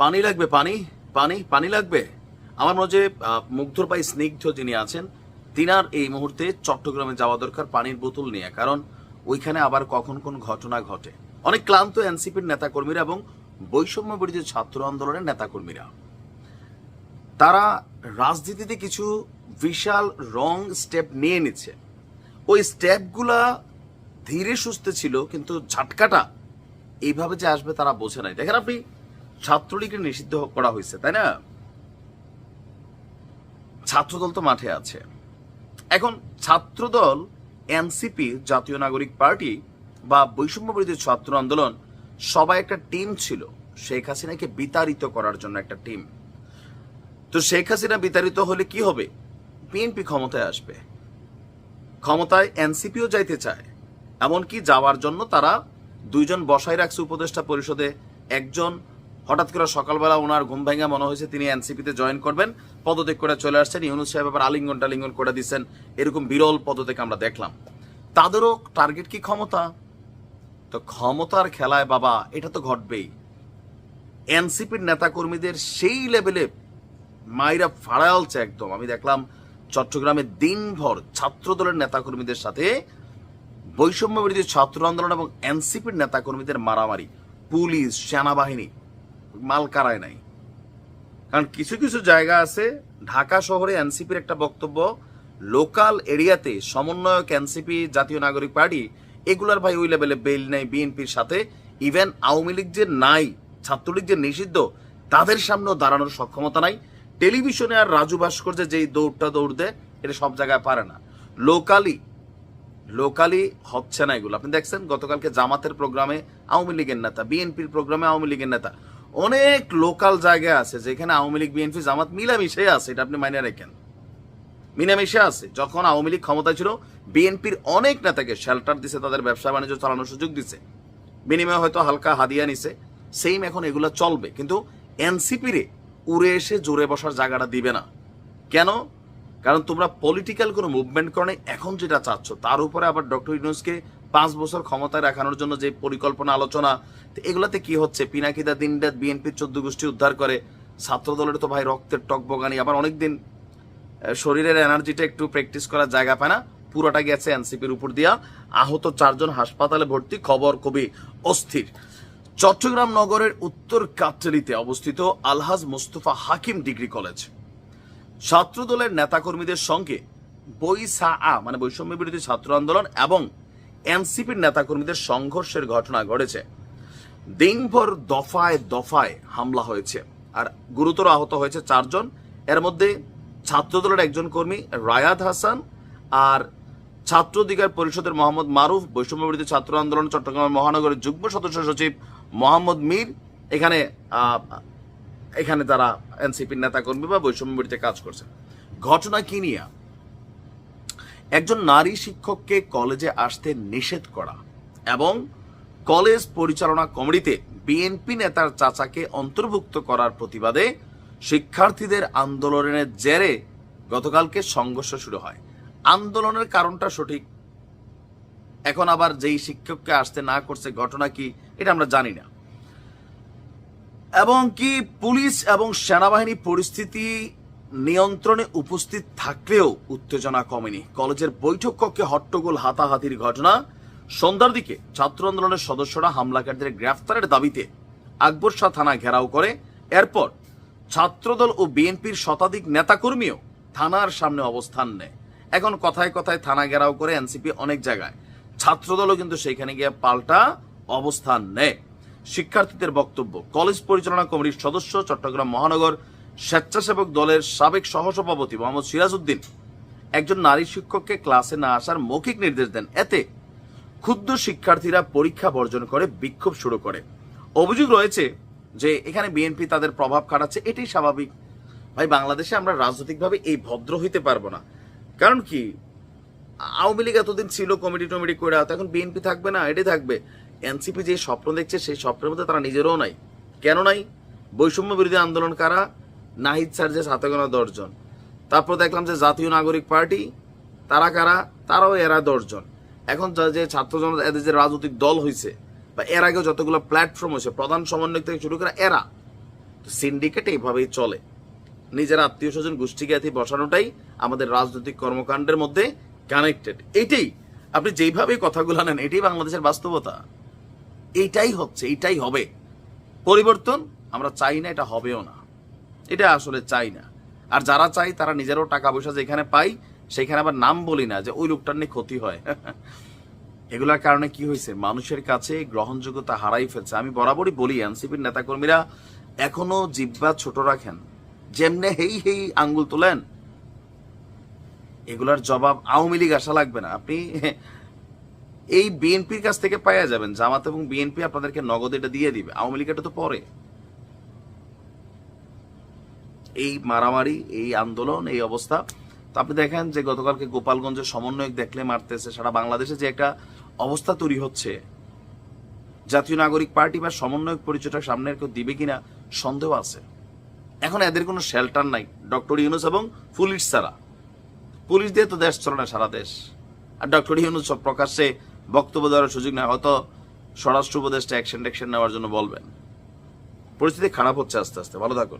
পানি লাগবে পানি পানি পানি লাগবে? আমার মনে আহ, মুগ্ধর ভাই স্নিগ্ধ যিনি আছেন তিনার এই মুহূর্তে চট্টগ্রামে যাওয়া দরকার পানির বোতল নিয়ে কারণ ওইখানে আবার কখন কোন ঘটনা ঘটে। অনেক ক্লান্ত এনসিপির নেতাকর্মীরা এবং বৈষম্য বিরোধী ছাত্র আন্দোলনের নেতাকর্মীরা। তারা রাজনীতিতে কিছু বিশাল রং স্টেপ নিয়ে নিচ্ছে। ওই স্টেপগুলা ধীরে সুস্থে ছিল কিন্তু ঝাটকাটা এইভাবে যে আসবে তারা বোঝে নাই। দেখেন আপনি ছাত্রলীগের নিষিদ্ধ করা হয়েছে, তাই না? ছাত্রদল তো মাঠে আছে। এখন ছাত্রদল, এনসিপি, জাতীয় নাগরিক পার্টি বা বৈষম্য বিরোধী ছাত্র আন্দোলন, সবাই একটা টিম ছিল। শেখ হাসিনাকে বিতাড়িত করার জন্য একটা টিম। তো শেখ হাসিনা বিতাড়িত হলে কি হবে? বিএনপি ক্ষমতায় আসবে। ক্ষমতায় এনসিপিও যাইতে চায়। এমনকি যাওয়ার জন্য তারা দুইজন বসাই রাখছে উপদেষ্টা পরিষদে, একজন হঠাৎ করে সকালবেলা ওনার ঘুম ভেঙে মনে হয়েছে তিনি এনসিপিতে জয়েন করবেন। পদত্যাগ করে চলে আসছেন। ইউনুস সাহেব আবার আলিঙ্গন টালিঙ্গন করে দিচ্ছেন। এরকম বিরল পদত্যাগ আমরা দেখলাম। তাদেরও টার্গেট কি ক্ষমতা? তো ক্ষমতার খেলায় বাবা, এটা তো ঘটবেই। এনসিপির নেতাকর্মীদের সেই লেভেলে মাইরা ফাড়ালছে একদম। আমি দেখলাম চট্টগ্রামে দিনভর ছাত্রদলের নেতাকর্মীদের সাথে বৈষম্য বিরোধী ছাত্র আন্দোলন এবং এনসিপির নেতাকর্মীদের মারামারি, পুলিশ, সেনাবাহিনী। মাল কারায় নাই। কারণ কিছু কিছু জায়গা আছে, ঢাকা শহরে এনসিপির একটা বক্তব্য, লোকাল এরিয়াতে সমন্বয়ক এনসিপি, জাতীয় নাগরিক পার্টি, এগুলার ভাই ওই লেভেলে বেল নেই বিএনপির সাথে। ইভেন আওয়ামী লীগ যে নাই, ছাত্রলীগ যে নিষিদ্ধ, তাদের সামনেও দাঁড়ানোর সক্ষমতা নাই। টেলিভিশনে আর রাজু ভাস্কর্যে যেই দৌড়টা দৌড় দেয়, এটা সব জায়গায় পারে না। লোকালি লোকালি হচ্ছে না এগুলো। আপনি দেখছেন, গতকালকে জামাতের প্রোগ্রামে আওয়ামী লীগের নেতা, বিএনপির প্রোগ্রামে আওয়ামী লীগের নেতা। অনেক লোকাল জায়গা আছে যেখানে আওয়ামী লীগ, বিএনপি, জামাত মিলামিশে আছে, এটা আপনি মাইনে রাখেন। মিলামিশে আছে। যখন আওয়ামী লীগ ক্ষমতায় ছিল, বিএনপির অনেক নেতাকে শেল্টার দিছে, তাদের ব্যবসা বাণিজ্য চালানোর সুযোগ দিছে। বিনিময়ে হয়তো হালকা হাদিয়া নিছে। সেম এখন এগুলো চলবে। কিন্তু এনসিপি রে উড়ে এসে জোরে বসার জায়গাটা দিবে না। কেন? কারণ তোমরা পলিটিক্যাল কোনো মুভমেন্ট করনে, এখন যেটা চাচ্ছ, তার উপরে আবার ডক্টর ইউনুসকে বছর ক্ষমতায় রাখানোর জন্য যে পরিকল্পনা, আলোচনা এগুলাতে কি হচ্ছে? পিনাকিদা দিনটা বিএনপির চোদ্দ গোষ্ঠী উদ্ধার করে ছাত্র দলের তো ভাই রক্তের টক বগানি, আবার অনেকদিন শরীরের এনার্জিটা একটু প্র্যাকটিস করার জায়গা পায় না, পুরোটা গেছে এনসিপির উপর দিয়া, আহত চারজন হাসপাতালে ভর্তি, খবর খুবই অস্থির। চট্টগ্রাম নগরের উত্তর কাট্টালিতে অবস্থিত আলহাজ মোস্তফা হাকিম ডিগ্রি কলেজ। ছাত্রদলের নেতাকর্মীদের সঙ্গে বৈসা মানে বৈষম্য বিরোধী ছাত্র আন্দোলন এবং এনসিপির নেতাকর্মীদের সংঘর্ষের ঘটনা ঘটেছে। দিনভর দফায় দফায় হামলা হয়েছে আর গুরুতর আহত হয়েছে চারজন। এর মধ্যে ছাত্রদলের একজন কর্মী রায়াদ হাসান আর ছাত্র অধিকার পরিষদের মোহাম্মদ মারুফ বৈষম্য বিরোধী ছাত্র আন্দোলন চট্টগ্রাম মহানগরের যুগ্ম সদস্য সচিব মোহাম্মদ মীর। এখানে এখানে তারা এনসিপির নেতাকর্মী বা বৈষম্য বিরোধী কাজ করছে। ঘটনা কি নিয়ে? একজন নারী শিক্ষককে কলেজে আসতে নিষেধ করা এবং কলেজ পরিচালনা কমিটিতে বিএনপি নেতার চাচাকে অন্তর্ভুক্ত করার প্রতিবাদে শিক্ষার্থীদের আন্দোলনের জেরে গতকালকে সংঘর্ষ শুরু হয়। আন্দোলনের কারণটা সঠিক। এখন আবার যেই শিক্ষককে আসতে না করছে ঘটনা কি, এটা আমরা জানি না। এবং কি পুলিশ এবং সেনাবাহিনী পরিস্থিতি নিয়ন্ত্রণে উপস্থিত থাকলেও উত্তেজনা কমেনি। কলেজের বৈঠক কক্ষে হট্টগোল হাতাহাতির ঘটনা। সন্ধ্যার দিকে ছাত্র আন্দোলনের সদস্যরা হামলাকারীদের গ্রেফতারের দাবিতে আকবর শাহ থানা ঘেরাও করে। এরপর ছাত্রদল ও বিএনপির শতাধিক নেতাকর্মীও থানার সামনে অবস্থান নেয়। এখন কথায় কথায় থানা ঘেরাও করে এনসিপি অনেক জায়গায়। ছাত্রদলও কিন্তু সেখানে গিয়ে পাল্টা অবস্থান নেয়। শিক্ষার্থীদের বক্তব্য, কলেজ পরিচালনা কমিটির সদস্য চট্টগ্রাম মহানগর স্বেচ্ছাসেবক দলের সাবেক সহসভাপতি মোহাম্মদ সিরাজউদ্দিন একজন নারী শিক্ষককে ক্লাসে না আসার মৌখিক নির্দেশ দেন। এতে ক্ষুদ্র শিক্ষার্থীরা পরীক্ষা বর্জন করে, বিক্ষোভ শুরু করে। অভিযোগ রয়েছে যে এখানে বিএনপি তাদের প্রভাব খাটাচ্ছে, এটাই স্বাভাবিক। ভাই, বাংলাদেশে আমরা রাজনৈতিকভাবে এই ভদ্র হইতে পারব না। কারণ কি? আওয়ামী লীগ এতদিন ছিল, কমিটি টমিটি করে এখন বিএনপি থাকবে না, এটাই থাকবে। এনসিপি যে স্বপ্ন দেখছে, সেই স্বপ্নের মধ্যে তারা নিজেরও নাই। কেন নাই? বৈষম্য বিরোধী আন্দোলন কারা? নাহিদ স্যার যে সাথে গোনা দশজন। তারপর দেখলাম যে জাতীয় নাগরিক পার্টি, তারা কারা? তারাও এরা দশজন। এখন যে ছাত্র জনতা এদের যে রাজনৈতিক দল হয়েছে বা এর আগেও যতগুলো প্ল্যাটফর্ম হয়েছে প্রধান সমন্বয় থেকে শুরু করে এরা সিন্ডিকেট এইভাবেই চলে। নিজের আত্মীয় স্বজন গোষ্ঠী জ্ঞাতি বসানোটাই আমাদের রাজনৈতিক কর্মকাণ্ডের মধ্যে কানেক্টেড এইটাই আপনি যেইভাবে কথাগুলো নেন এটাই বাংলাদেশের বাস্তবতা। এইটাই হচ্ছে এইটাই হবে। পরিবর্তন, আমরা চাই না, এটা হবেও না। এটা আসলে চাই না। আর যারা চাই, তারা নিজেরও টাকা পয়সা যেখানে পাই, সেখানে আবার নাম বলি না যে, ওই লোকটার নিয়ে ক্ষতি হয়। এগুলোর কারণে কি হয়েছে? মানুষের কাছে গ্রহণযোগ্যতা হারাই ফেলছে। আমি বরাবরই বলি, এনসিপির নেতাকর্মীরা এখনও জিব্বা ছোট রাখেন। যেমনে হেই হেই আঙ্গুল তোলেন, এগুলার জবাব আওয়ামী লীগ আসা লাগবে না। আপনি এই বিএনপির কাছ থেকে পাইয়া যাবেন। জামাত এবং বিএনপি আপনাদেরকে নগদ এটা দিয়ে দিবে। আওয়ামী লীগ এটা তো পরে। এই মারামারি, এই আন্দোলন, এই অবস্থা। তো আপনি দেখেন যে গতকালকে গোপালগঞ্জের সমন্বয়ক দেখলে মারতেছে, সারা বাংলাদেশে যে একটা অবস্থা তৈরি হচ্ছে। জাতীয় নাগরিক পার্টি বা সমন্বয়ক পরিচয়টা সামনে কেউ দিবে কিনা সন্দেহ আছে। এখন এদের কোনো শেল্টার নাই, ডক্টর ইউনুস এবং পুলিশ ছাড়া। পুলিশ দিয়ে তো দেশ চলে না, সারা দেশ। আর ডক্টর ইউনুস সব প্রকাশ্যে বক্তব্য দেওয়ার সুযোগ নেই হয়তো স্বরাষ্ট্র উপদেষ্টা অ্যাকশন ট্যাকশন নেওয়ার জন্য বলবেন। পরিস্থিতি খারাপ হচ্ছে আস্তে আস্তে, ভালো থাকুন।